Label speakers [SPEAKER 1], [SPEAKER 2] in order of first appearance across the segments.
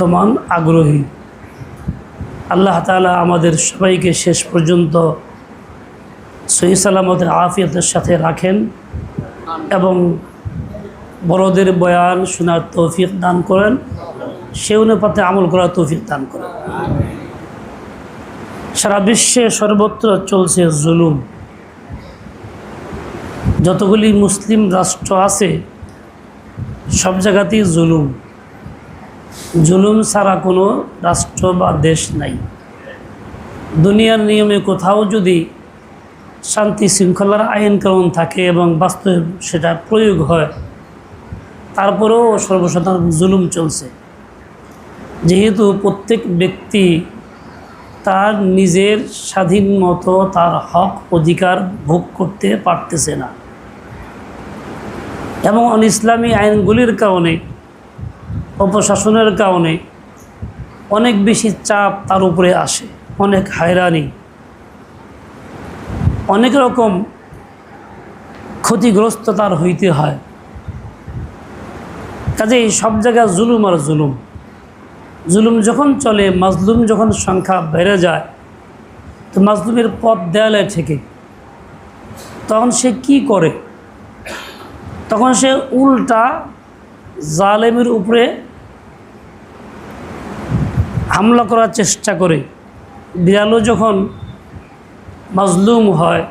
[SPEAKER 1] অপেক্ষমান আগ্রহী। আল্লাহ তালা আমাদের সবাইকে শেষ পর্যন্ত সহি সালামতের আফিয়তের সাথে রাখেন এবং বড়দের বয়ান শোনার তৌফিক দান করেন। সে অনুপাতে আমল করার তৌফিক দান করেন। সারা বিশ্বে সর্বত্র চলছে জুলুম। যতগুলি মুসলিম রাষ্ট্র আছে, সব জায়গাতেই জুলুম। জুলুম ছাড়া কোনো রাষ্ট্র বা দেশ নাই। দুনিয়ার নিয়মে কোথাও যদি শান্তি শৃঙ্খলার আইন কানুন থাকে এবং বাস্তবে সেটা প্রয়োগ হয়, তারপরেও সর্বসাধারণ জুলুম চলছে। যেহেতু প্রত্যেক ব্যক্তি তার নিজের স্বাধীন মতো তার হক অধিকার ভোগ করতে পারতেছে না। এবং অন ইসলামী আইনগুলির কারণে অপশাসনের কারণে অনেক বেশি চাপ তার উপরে আসে, অনেক হায়রানি। অনেক রকম ক্ষতিগ্রস্ত তার হইতে হয়। কাজেই সব জায়গায় জুলুম আর জুলুম। জুলুম যখন চলে, মাজলুম যখন সংখ্যা বেড়ে যায়, তো মাজলুমের পথ দেয়ালে থেকে তখন সে কি করে? তখন সে উল্টা জালেমের উপরে হামলা করার চেষ্টা করে। বিড়ালও যখন মাজলুম হয়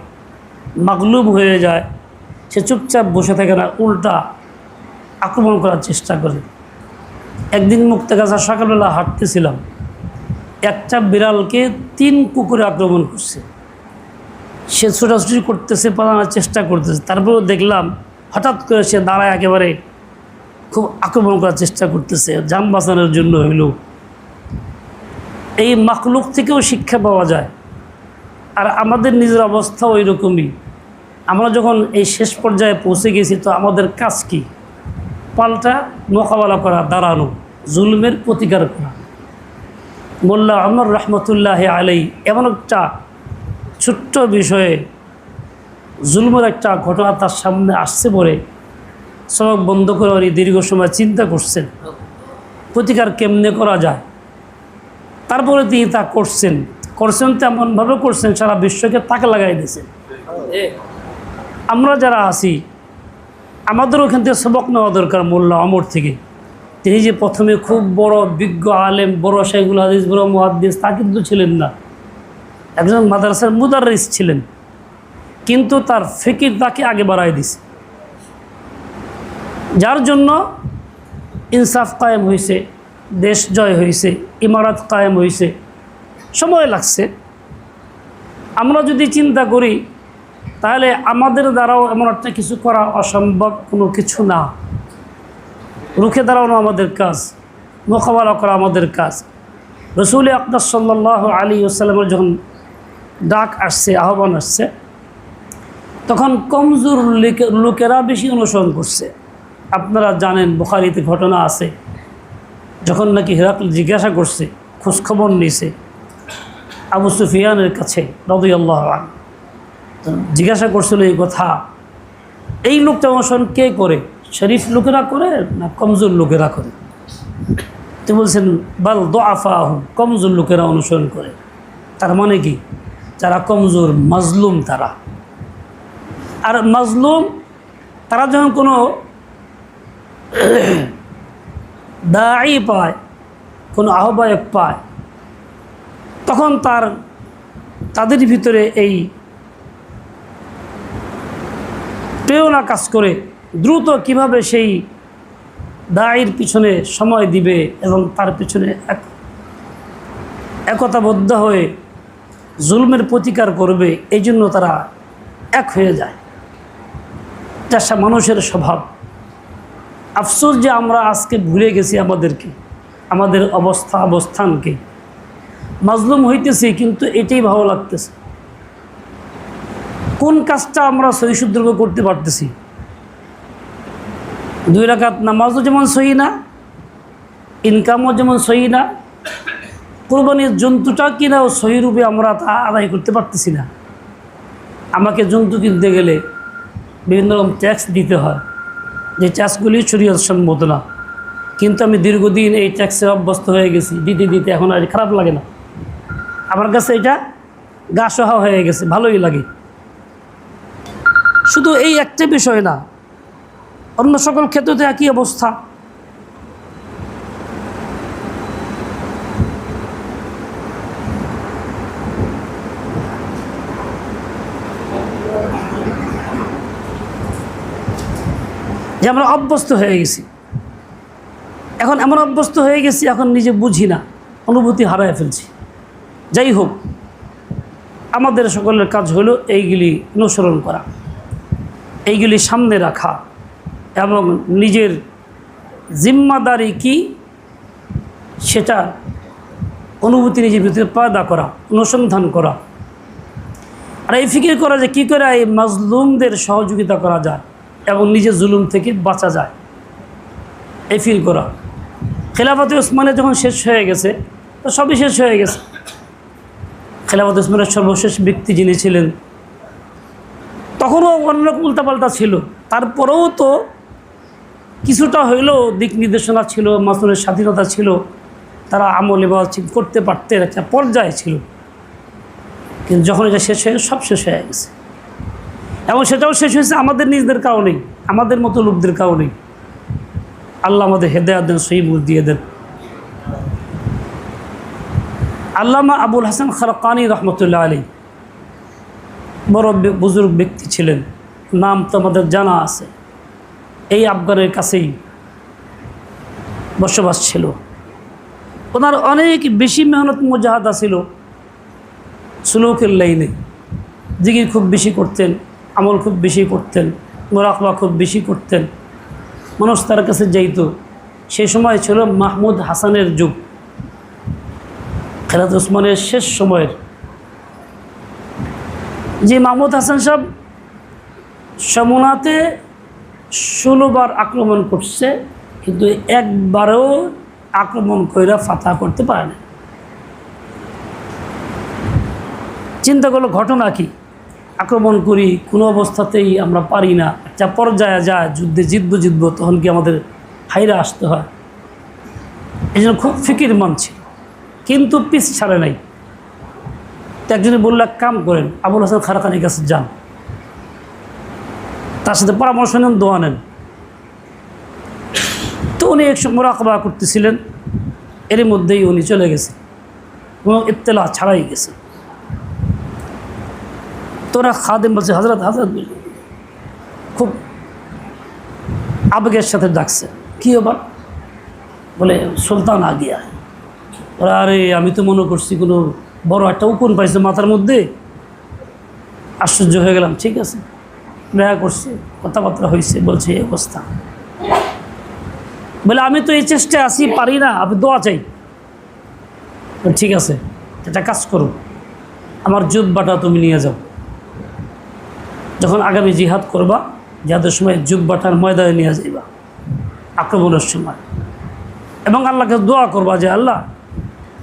[SPEAKER 1] মাগলুম হয়ে যায়, সে চুপচাপ বসে থাকে না, উল্টা আক্রমণ করার চেষ্টা করে। একদিন মুক্তাগাছা সকালবেলা হাঁটতেছিলাম। একটা বিড়ালকে তিন কুকুরে আক্রমণ করছে। সে ছোটাছুটি করতেছে, পালানোর চেষ্টা করতেছে। তারপরেও দেখলাম হঠাৎ করে সে দাঁড়ায় একেবারে খুব আক্রমণ করার চেষ্টা করতেছে। যান বাঁচানোর জন্য হইল। এই মাকলুক থেকেও শিক্ষা পাওয়া যায়। আর আমাদের নিজের অবস্থা ওই রকমই আমরা যখন এই শেষ পর্যায়ে পৌঁছে গেছি, তো আমাদের কাজ কি? পাল্টা মোকাবেলা করা, দাঁড়ানো, জুলমের প্রতিকার করা। মোল্লা আমর রহমতুল্লাহ আলাই এমন একটা ছোট্ট বিষয়ে জুলমের একটা ঘটনা তার সামনে আসছে বলে সড়ক বন্ধ করে উনি দীর্ঘ সময় চিন্তা করছেন। প্রতিকার কেমনে করা যায়? তারপরে তিনি তা করছেন। করছেন তেমনভাবে করছেন সারা বিশ্বকে তাকে লাগাই দিয়েছেন। আমরা যারা আছি আমাদের ওখান থেকে সবক নেওয়া দরকার মোল্লা অমর থেকে। তিনি যে প্রথমে খুব বড় বিজ্ঞ আলেম বড় শাইগুল হাদিস বড় মহাদিস তা কিন্তু ছিলেন না। একজন মাদ্রাসার মুদারিস ছিলেন। কিন্তু তার ফিকির তাকে আগে বাড়াই দিছে। যার জন্য ইনসাফ কায়েম হয়েছে। দেশ জয় হয়েছে ইমারত কায়েম হয়েছে সময় লাগছে। আমরা যদি চিন্তা করি, তাহলে আমাদের দ্বারাও এমন একটা কিছু করা অসম্ভব কোনো কিছু না। রুখে দাঁড়ানো আমাদের কাজ, মোকাবেলা করা আমাদের কাজ। রসুল আকদার সাল্লাহ আলী ওসালামের যখন ডাক আসছে, আহ্বান আসছে, তখন কমজোর লোকেরা বেশি অনুসরণ করছে। আপনারা জানেন, বুখারিতে ঘটনা আছে। যখন নাকি হেরাকল জিজ্ঞাসা করছে, খোঁজখবর নিছে আবু সুফিয়ানের কাছে আন তো জিজ্ঞাসা করছিল, এই কথা, এই লোকটা অনুসরণ কে করে? শরীফ লোকেরা করে না কমজোর লোকেরা করে? তো বলছেন, বাল দোয়াফা কমজোর লোকেরা অনুসরণ করে। তার মানে কি? যারা কমজোর, মাজলুম তারা। আর মাজলুম, তারা যখন কোনো দায়ী পায়, কোনো আহ্বায়ক পায়। তখন তার, তাদের ভিতরে এই প্রেরণা কাজ করে, দ্রুত কীভাবে সেই দায়ের পিছনে সময় দিবে এবং তার পিছনে এক, একতাবদ্ধ হয়ে জুলমের প্রতিকার করবে, এই জন্য তারা এক হয়ে যায়। চাষা মানুষের স্বভাব। আফসোস যে আমরা আজকে ভুলে গেছি আমাদেরকে, আমাদের অবস্থা, অবস্থানকে। মাজলুম হইতেছি, কিন্তু এটাই ভালো লাগতেছে। কোন কাজটা আমরা সহিশুদ্ধভাবে করতে পারতেছি? দুই রাকাত নামাজও যেমন সহি না, ইনকামও যেমন সহি না, কোরবানির জন্তুটা কিনাও সহি রূপে আমরা তা আদায় করতে পারতেছি না। আমাকে জন্তু কিনতে গেলে বিভিন্ন রকম ট্যাক্স দিতে হয়। যে ট্যাক্সগুলি শরীয়ত সম্মত না। কিন্তু আমি দীর্ঘদিন এই ট্যাক্সে অভ্যস্ত হয়ে গেছি, দিতে দিতে এখন আর খারাপ লাগে না। আমার কাছে এটা গা সহা হয়ে গেছে, ভালোই লাগে। শুধু এই একটা বিষয় না, অন্য সকল ক্ষেত্রে একই অবস্থা। যে আমরা অভ্যস্ত হয়ে গেছি। এখন এমন অভ্যস্ত হয়ে গেছি, এখন নিজে বুঝি না, অনুভূতি হারায় ফেলছি। যাই হোক, আমাদের সকলের কাজ হলো এইগুলি অনুসরণ করা, এইগুলি সামনে রাখা এবং নিজের জিম্মাদারি কি সেটা অনুভূতি নিজের ভিতরে পয়দা করা, অনুসন্ধান করা। আর এই ফিকির করা যে কী করে এই মাজলুমদের সহযোগিতা করা যায় এবং নিজের জুলুম থেকে বাঁচা যায়। এই ফিল করা। খেলাফত ওসমানের যখন শেষ হয়ে গেছে, তো সবই শেষ হয়ে গেছে। খেলাফত ওসমানের সর্বশেষ ব্যক্তি যিনি ছিলেন, তখনও অন্যরকম উল্টাপাল্টা ছিল। তারপরেও তো কিছুটা হইলেও দিক নির্দেশনা ছিল, মাসুলের স্বাধীনতা ছিল, তারা আমল এবার করতে পারতেন, একটা পর্যায়ে ছিল। কিন্তু যখন এটা শেষ হয়ে সব শেষ হয়ে গেছে। এবং সেটাও শেষ হয়েছে আমাদের নিজেদের কারণেই আমাদের মতো লোকদের কারণেই আল্লাহ আমাদের হেদায়াত দেন, সহি দিয়ে দেন। আল্লামা আবুল হাসান খারকানি রহমতুল্লাহ আলী বড় বুজুর্গ ব্যক্তি ছিলেন। নাম তো আমাদের জানা আছে। এই আফগানের কাছেই বসবাস ছিল। ওনার অনেক বেশি মেহনত মুজাহাদা ছিল, সুলুকের লাইনে। জিগির খুব বেশি করতেন। আমল খুব বেশি করতেন মোরাকবা খুব বেশি করতেন। মানুষ তার কাছে যাইত। সে সময় ছিল মাহমুদ হাসানের যুগ। খেলাত ওসমানের শেষ সময়ের। যে মাহমুদ হাসান সাহেব সমুনাতে ষোলোবার আক্রমণ করছে, কিন্তু একবারও আক্রমণ কইরা ফাতা করতে পারে না চিন্তা করল, ঘটনা কি? আক্রমণ করি, কোনো অবস্থাতেই আমরা পারি না। একটা পর্যায়ে যায়, যুদ্ধে জিতবো জিতবো, তখন কি আমাদের হাইরা আসতে হয়? এই জন্য খুব ফিকির মান ছিল। কিন্তু পিস ছাড়ে নাই। তো একজনে বলল, এক কাম করেন, আবুল হাসান খারাকানির কাছে যান। তার সাথে পরামর্শ নেন, দোয়া নেন। তো উনি একশো মোরাকবা করতেছিলেন। এর মধ্যেই উনি চলে গেছে কোনো ইত্তেলা ছাড়াই গেছে তোরা খাদেম বলছে হজরত হজরত বলি। খুব আবেগের সাথে ডাকছে। কী আবার বলে, সুলতান আগিয়া ওরা, আরে, আমি তো মনে করছি কোনো বড় একটা উকুন পাইছে মাথার মধ্যে। আশ্চর্য হয়ে গেলাম, ঠিক আছে। দেখা করছে, কথাবার্তা হয়েছে বলছে, এই অবস্থা। বলে, আমি তো এই চেষ্টায় আসি পারি না আপনি দোয়া চাই। ঠিক আছে এটা কাজ করো। আমার জুব্বাটা তুমি নিয়ে যাও। যখন আগামী জিহাদ করবা, জিহাদের সময় জুব্বাটার ময়দানে নিয়ে যাইবা, আক্রমণের সময়। এবং আল্লাহকে দোয়া করবা যে, আল্লাহ,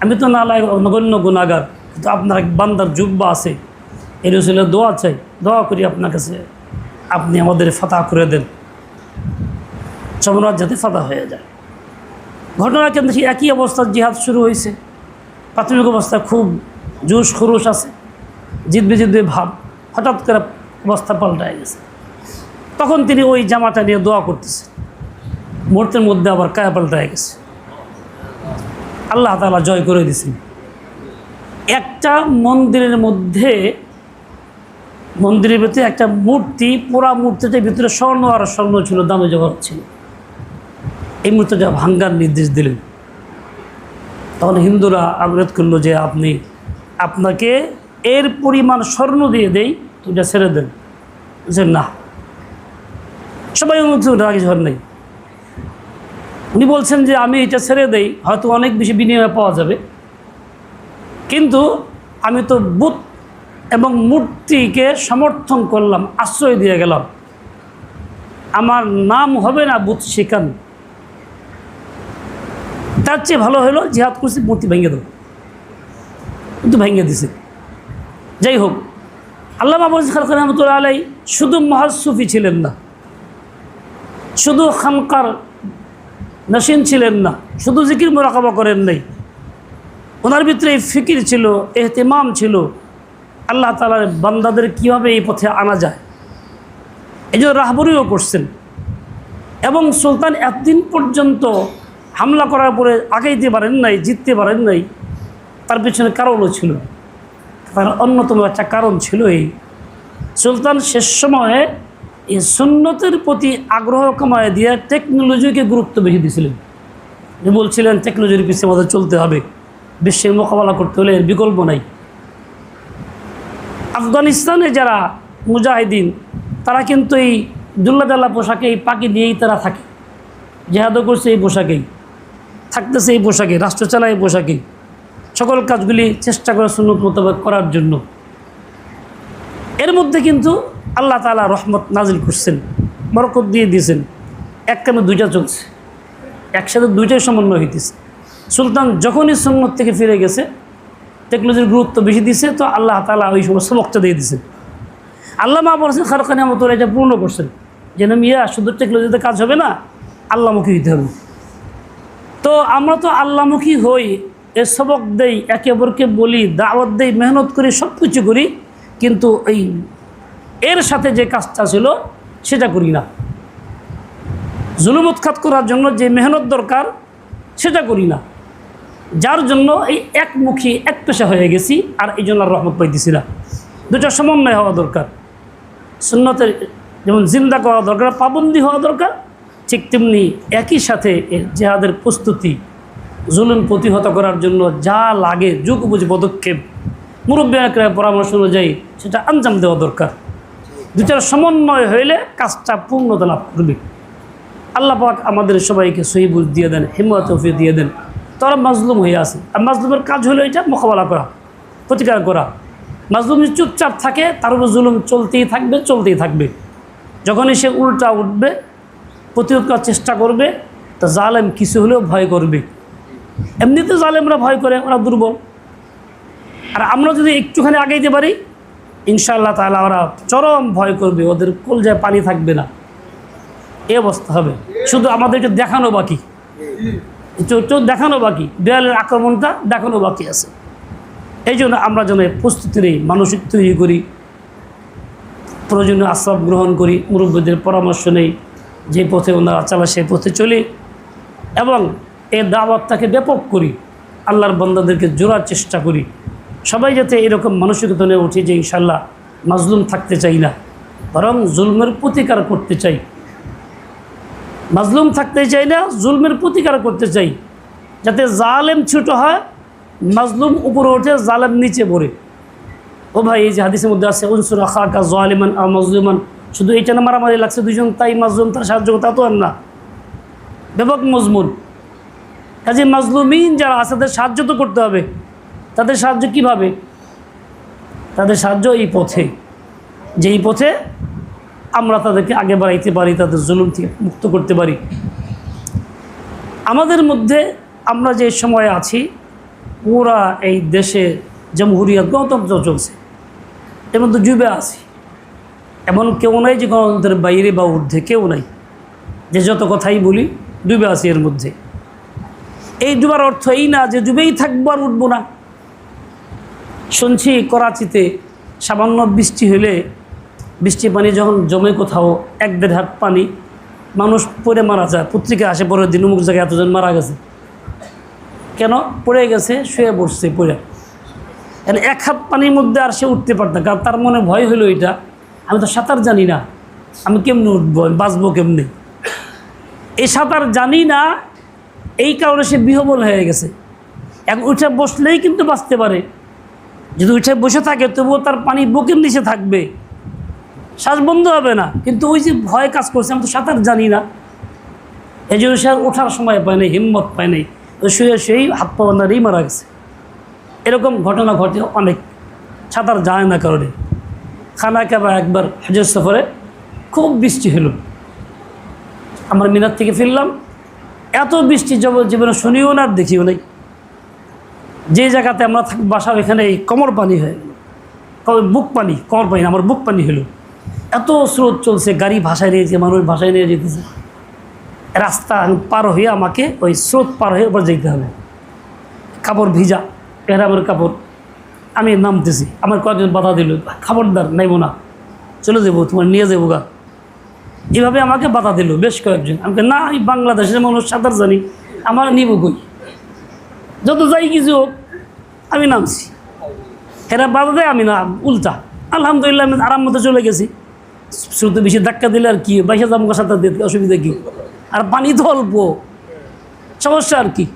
[SPEAKER 1] আমি তো না লাগে নগণ্য গুণাগার কিন্তু আপনার এক বান্দার জুব্বা আছে এর ছিল দোয়া চাই, দোয়া করি আপনার কাছে, আপনি আমাদের ফাতা করে দেন। সম্রাট যাতে ফাতা হয়ে যায়। ঘটনা কেন্দ্রে সেই একই অবস্থার জিহাদ শুরু হয়েছে প্রাথমিক অবস্থা খুব জোশ খরুশ আছে। জিতবে জিতবে ভাব। হঠাৎ করে অবস্থা পাল্টায় গেছে। তখন তিনি ওই জামাটা নিয়ে দোয়া করতেছেন মুহূর্তের মধ্যে আবার কায়া পাল্টা পাল্টায় গেছে। আল্লাহ তালা জয় করে দিছেন একটা মন্দিরের মধ্যে, মন্দিরের ভিতরে একটা মূর্তি, পুরা মূর্তিটার ভিতরে স্বর্ণ আর স্বর্ণ ছিল, দামে জগৎ ছিল। এই মূর্তিটা ভাঙ্গার নির্দেশ দিলেন। তখন হিন্দুরা আগ্রহ করল যে, আপনি, আপনাকে এর পরিমাণ স্বর্ণ দিয়ে তো এটা ছেড়ে দেন। যে না। সবাই অনুমতি রাগি ঝড় নেই। উনি বলছেন যে, আমি এটা ছেড়ে দেই, হয়তো অনেক বেশি বিনিময়ে পাওয়া যাবে। কিন্তু আমি তো বুথ এবং মূর্তিকে সমর্থন করলাম, আশ্রয় দিয়ে গেলাম। আমার নাম হবে না বুথ শিকান। তার চেয়ে ভালো হলো জিহাদ করছি, মূর্তি ভেঙে দেবো। কিন্তু ভেঙে দিছে। যাই হোক আল্লাহ আবুল খালকান রহমতুল্লাহ আলাই শুধু মহাসুফি ছিলেন না। শুধু খানকার নসীন ছিলেন না। শুধু জিকির মোরাকাবা করেন নাই। ওনার ভিতরে এই ফিকির ছিল, এহতেমাম ছিল। আল্লাহ তালার বান্দাদের কীভাবে এই পথে আনা যায়? এই জন্য রাহবরিও করছেন। এবং সুলতান এতদিন পর্যন্ত হামলা করার পরে আগাইতে পারেন নাই, জিততে পারেন নাই। তার পিছনে কারণও ছিল তার অন্যতম একটা কারণ ছিল এই সুলতান শেষ সময়ে এই সুন্নতের প্রতি আগ্রহ কমায় দিয়ে টেকনোলজিকে গুরুত্ব বেশি দিয়েছিলেন। বলছিলেন টেকনোলজির পিছিয়ে আমাদের চলতে হবে। বিশ্বের মোকাবেলা করতে হলে এর বিকল্প নাই। আফগানিস্তানে যারা মুজাহিদিন, তারা কিন্তু এই দুল্লাদাল্লা পোশাকে এই পাখি নিয়েই তারা থাকে। জেহাদও করছে এই পোশাকেই, থাকতেছে এই পোশাকে, রাষ্ট্র চালায় এই পোশাকেই। সকল কাজগুলি চেষ্টা করে সুন্নত মোতাবেক করার জন্য। এর মধ্যে কিন্তু আল্লাহ তালা রহমত নাজিল করছেন, বরকত দিয়ে দিয়েছেন। এক কামে দুইটা চলছে, একসাথে দুইটাই সমন্বয় হইতেছে। সুলতান যখনই সুন্নত থেকে ফিরে গেছে, টেকনোলজির গুরুত্ব বেশি দিছে, তো আল্লাহ তালা ওই সময় সবকটা দিয়ে দিছেন আল্লাহ মা বলছেন খারখানি মতো এটা পূর্ণ করছেন। যেন মিয়া, শুধু টেকনোলজিতে কাজ হবে না আল্লাহমুখী হইতে হবে। তো আমরা তো আল্লাহমুখী হই এ সবক দেই, একে অপরকে বলি, দাওয়াত দেই, মেহনত করি সব কিছু করি, কিন্তু এই এর সাথে যে কাজটা ছিল, সেটা করি না। জুলুম উৎখাত করার জন্য যে মেহনত দরকার, সেটা করি না। যার জন্য এই একমুখী, এক পেশা হয়ে গেছি, আর এই জন্য আর রহমত পাইতেছি না। দুটো সমন্বয় হওয়া দরকার। সুন্নতের যেমন জিন্দা করা দরকার, পাবন্দি হওয়া দরকার, ঠিক তেমনি একই সাথে জেহাদের প্রস্তুতি জুলুম প্রতিহত করার জন্য যা লাগে যুগ বুঝ পদক্ষেপ। মুরব্বী একরা পরামর্শ অনুযায়ী সেটা আঞ্জাম দেওয়া দরকার। দুটার সমন্বয় হইলে কাজটা পূর্ণতা লাভ করবে। আল্লাহ পাক আমাদের সবাইকে সহিবুল দিয়ে দেন, হিম্মত তৌফিক দিয়ে দেন। তারা মাজলুম হয়ে আছে। আর মাজলুমের কাজ হলো এটা মোকাবেলা করা, প্রতিকার করা। মাজলুম যদি চুপচাপ থাকে, তার উপর জুলুম চলতেই থাকবে চলতেই থাকবে। যখনই সে উল্টা উঠবে, প্রতিরোধ করার চেষ্টা করবে, তা জালেম কিছু হলেও ভয় করবে। এমনিতে জালেমরা ভয় করে, ওরা দুর্বল। আর আমরা যদি একটুখানি আগাইতে পারি, ইনশাআল্লাহ তাহলে ওরা চরম ভয় করবে, ওদের কলজায় পানি থাকবে না। এ অবস্থা হবে। শুধু আমাদের একটু দেখানো বাকি। একটু দেখানো বাকি। দেয়ালের আক্রমণটা দেখানো বাকি আছে। এই জন্য আমরা যেন প্রস্তুতি নেই, মানসিক তৈরি করি, প্রয়োজনীয় আশ্রম গ্রহণ করি, মুরব্বীদের পরামর্শ নেই, যে পথে ওনারা চালা সেই পথে চলি। এবং এই দাওয়াতটাকে ব্যাপক করি, আল্লাহর বন্দাদেরকে জোড়ার চেষ্টা করি। সবাই যাতে এরকম মানসিকতা নিয়ে উঠি যে ইনশাল্লাহ মাজলুম থাকতে চাই না, বরং জুলমের প্রতিকার করতে চাই। মাজলুম থাকতে চাই না, জুলমের প্রতিকার করতে চাই। যাতে জালেম ছোট হয়, মাজলুম উপরে ওঠে, জালেম নিচে পড়ে। ও ভাই, এই যে হাদিসের মধ্যে আছে, উনসুর খাকা জালিমান আর মজলুমান। শুধু এইটা না, মারামারি লাগছে দুজন তাই মাজলুম, তার সাহায্য তা তো আর না। ব্যাপক মজমুন কাজে মাজলুমিন যারা আছে, তাদের সাহায্য তো করতে হবে। তাদের সাহায্য কীভাবে? তাদের সাহায্য এই পথে। যেই পথে আমরা তাদেরকে আগে বাড়াইতে পারি, তাদের জুলুম থেকে মুক্ত করতে পারি। আমাদের মধ্যে আমরা যে সময় আছি, পুরা এই দেশে জমহুরিয়ত গণতন্ত্র চলছে। এর মধ্যে ডুবে আছি। এমন কেউ নাই যে গণতন্ত্রের বাইরে বা ঊর্ধ্বে, কেউ নাই। যে যত কথাই বলি, ডুবে আছি এর মধ্যে। এই ডুবার অর্থ এই না যে ডুবেই থাকব আর উঠবো না। শুনছি করাচিতে সামান্য বৃষ্টি হলে বৃষ্টি পানি যখন জমে কোথাও, এক দেড় হাত পানি, মানুষ পড়ে মারা যায়। পত্রিকা আসে পরের দিন, অমুক জায়গায় এতজন মারা গেছে। কেন? পড়ে গেছে, শুয়ে পড়ছে, পড়ে। এক হাত পানির মধ্যে আর সে উঠতে পারত কারণ তার মনে ভয় হলো এটা। আমি তো সাঁতার জানি না। আমি কেমনে উঠবো? আমি বাঁচবো কেমনে? এই সাঁতার জানি না এই কারণে সে বিহবল হয়ে গেছে। এক উঠে বসলেই কিন্তু বাঁচতে পারে। যদি উঠে বসে থাকে, তবুও তার পানি বুকের নিচে থাকবে। শ্বাস বন্ধ হবে না। কিন্তু ওই যে ভয় কাজ করছে, আমি তো সাঁতার জানি না। এই জন্য সে ওঠার সময় পায় নাই, হিম্মত পায় নাই। তো শুয়ে শুয়েই হাত পা মারা গেছে। এরকম ঘটনা ঘটে অনেক। সাঁতার যায় না কারণে। খানা কাবা একবার হজর সফরে খুব বৃষ্টি হলো। আমার মিনার থেকে ফিরলাম। এত বৃষ্টি জব জীবনে শুনিও না আর দেখিও নাই। যে জায়গাতে আমরা থাক, বাসা এখানে এই কমর পানি হয়ে। গেল বুক পানি, কমর পানি আমার বুক পানি হলো। এত স্রোত চলছে, গাড়ি ভাষায় নিয়েছে মানুষ ভাষায় নিয়ে যেতেছে। রাস্তা পার হয়ে আমাকে ওই স্রোত পার হয়ে ওপর যেতে হবে। কাপড় ভিজা এহরামের কাপড়। আমি নামতেছি, আমার কয়েকজন বাধা দিল, খবরদার নাইব না। চলে যাব, তোমার নিয়ে যাব গা। এভাবে আমাকে বাধা দিল বেশ কয়েকজন। আমাকে না, আমি বাংলাদেশের মানুষ, সাঁতার জানি। আমার নিব কই? যত যাই কিছু হোক, আমি নামছি। এরা বাধা দেয়, আমি না উল্টা। আলহামদুলিল্লাহ, আমি আরাম মতো চলে গেছি। শুধু বেশি ধাক্কা দিলে আর কি, বাইশে দাম সাঁতার দিতে অসুবিধা কী? আর পানি তো অল্প। সমস্যা আর কি?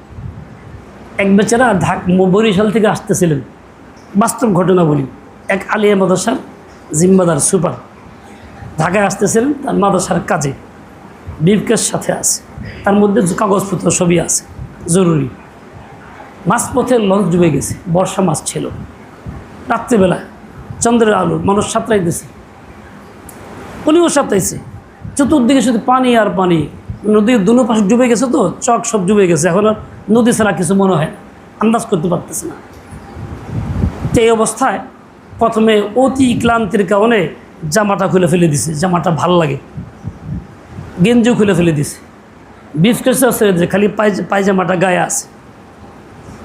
[SPEAKER 1] এক বেচারা ঢাক বরিশাল থেকে আসতেছিলেন। বাস্তব ঘটনা বলি। এক আলিয়া মাদাসার জিম্মাদার সুপার। ঢাকায় আসতেছিলেন তার মাদাসার কাজে। বিবকের সাথে আছে। তার মধ্যে কাগজপত্র সবই আছে। জরুরি। মাঝপথে লঞ্চ ডুবে গেছে। বর্ষা মাছ ছিল। রাত্রিবেলা চন্দ্রের আলো, মানুষ সাঁতরাইতেছে। উনিও সাঁতরাইছে। চতুর্দিকে শুধু পানি আর পানি। নদীর দুনো পাশে ডুবে গেছে তো, চক সব ডুবে গেছে। এখন আর নদী ছাড়া কিছু মনে হয় আন্দাজ করতে পারতেছে না। এই অবস্থায় প্রথমে অতি ক্লান্তির কারণে জামাটা খুলে ফেলে দিছে, জামাটা ভালো লাগে। গেঞ্জিও খুলে ফেলে দিছে। কেসে আছে যে খালি পায়জ, পায়জামাটা গায়ে আছে।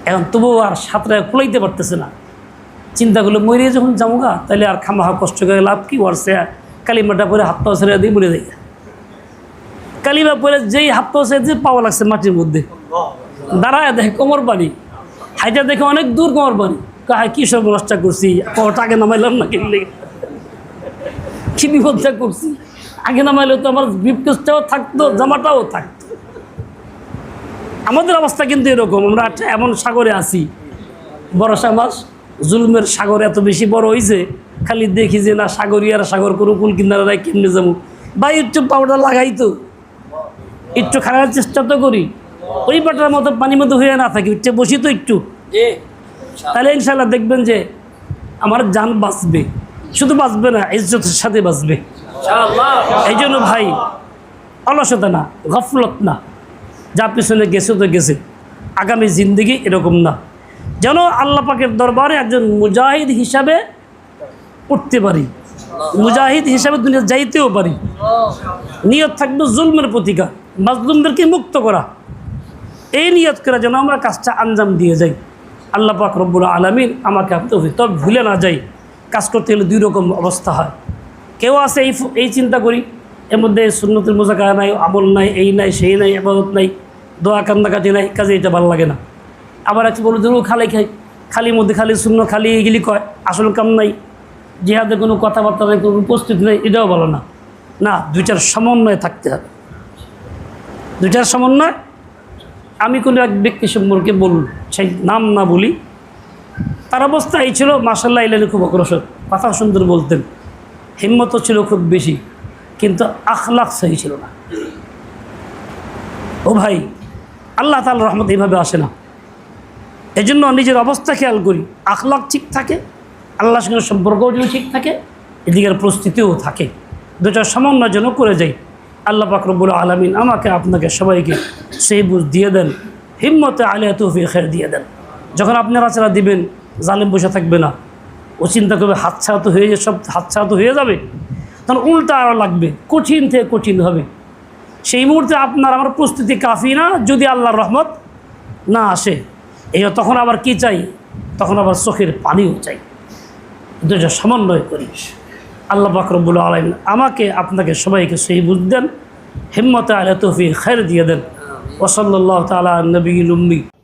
[SPEAKER 1] এখন তবুও আর সাঁতরা খুলাইতে পারতেছে না। চিন্তা করলে, মরিয়ে যখন জামুগা তাহলে আর খামাহা কষ্ট করে লাভ কি? ওয়ারসে কালিমাটা পরে হাত পাও ছেড়ে দিয়ে মরে যায়। কালিমা পরে যেই হাত পাও ছেড়ে দিয়ে পাওয়া লাগছে মাটির মধ্যে। দাঁড়ায় দেখে কোমর পানি। হাইটা দেখে অনেক দূর কোমর পানি। কী সব নষ্টা করছি আগে নামাইলাম না কিনলে কি বিপদটা করছি। আগে নামাইলে তো আমার বিপকেসটাও থাকতো জামাটাও থাকতো। আমাদের অবস্থা কিন্তু এরকম আমরা এমন সাগরে আছি। বর্ষা মাস জুলমের সাগর এত বেশি বড় হয়েছে খালি দেখি যে না সাগরিয়ার সাগর কোনো কুল কিনারায় কেমনে যাব। বা একটু পাউডার লাগাই তো একটু খাওয়ার চেষ্টা তো করি। ওই পাটার মতো পানির মতো হয়ে না থাকি একটু বসি তো একটু। তাহলে ইনশাল্লাহ দেখবেন যে আমার যান বাঁচবে। শুধু বাঁচবে না ইজ্জতের সাথে বাঁচবে। এই জন্য ভাই অলসতা না গফলত না। যা পিছনে গেছে তো গেছে। আগামী জিন্দগি এরকম না। যেন আল্লাহ পাকের দরবারে একজন মুজাহিদ হিসাবে উঠতে পারি। মুজাহিদ হিসাবে দুনিয়া যাইতেও পারি। নিয়ত থাকবে জুলমের প্রতিকার মাজলুমদেরকে মুক্ত করা। এই নিয়ত করে যেন আমরা কাজটা আঞ্জাম দিয়ে যাই। আল্লাহ পাক রব্বুল আলমিন আমাকে আপনি তবে ভুলে না যাই। কাজ করতে গেলে দুই রকম অবস্থা হয়। কেউ আছে এই এই চিন্তা করি, এর মধ্যে সুন্নতের মোজাকা নাই, আমল নাই, এই নাই, সেই নাই, আবাদত নাই, দোয়া কান্দাকাটি নাই, কাজে এটা ভালো লাগে না। আবার আছে বলে ধরুন খালি খাই, খালির মধ্যে খালি শূন্য খালি এগুলি কয়, আসল কাম নাই জিহাদের কোনো কথাবার্তা নাই, কোনো উপস্থিত নেই, এটাও ভালো না। না, দুইটার সমন্বয় থাকতে হবে। দুইটার সমন্বয় আমি কোনো এক ব্যক্তি সম্পর্কে বলুন সেই নাম না বলি তার অবস্থা এই ছিল মাসাল্লাহ ইলানি খুব অগ্রসর। কথা সুন্দর বলতেন। হিম্মতও ছিল খুব বেশি, কিন্তু আখলাখ সহি ছিল না। ও ভাই, আল্লাহ তাল রহমত এইভাবে আসে না। এজন্য নিজের অবস্থা খেয়াল করি। আখলাখ ঠিক থাকে, আল্লাহর সঙ্গে সম্পর্কও যেন ঠিক থাকে, এদিকের প্রস্তুতিও থাকে। দুটার সমন্বয় যেন করে যাই। আল্লাহ পাকরবুল আলমিন আমাকে, আপনাকে, সবাইকে সেই বুঝ দিয়ে দেন। হিম্মতে আলিয়া তৌফিক খের দিয়ে দেন। যখন আপনারা ছাড়া দিবেন জালেম বসে থাকবে না। ও চিন্তা করবে, হাত ছাড়া তো হয়ে সব, হাত ছাড়া তো হয়ে যাবে। তখন উল্টা আরও লাগবে, কঠিন থেকে কঠিন হবে। সেই মুহূর্তে আপনার আমার প্রস্তুতি কাফি না, যদি আল্লাহর রহমত না আসে। এই তখন আবার কি চাই? তখন আবার চোখের পানিও চাই। দুটো সমন্বয় করি। আল্লাহ বাকরবুল আলম আমাকে, আপনাকে সবাইকে সেই বুঝ দেন, হিম্মতে আলে তৌফি খের দিয়ে দেন। ওসল্লাহ তালা নবী উম্মি।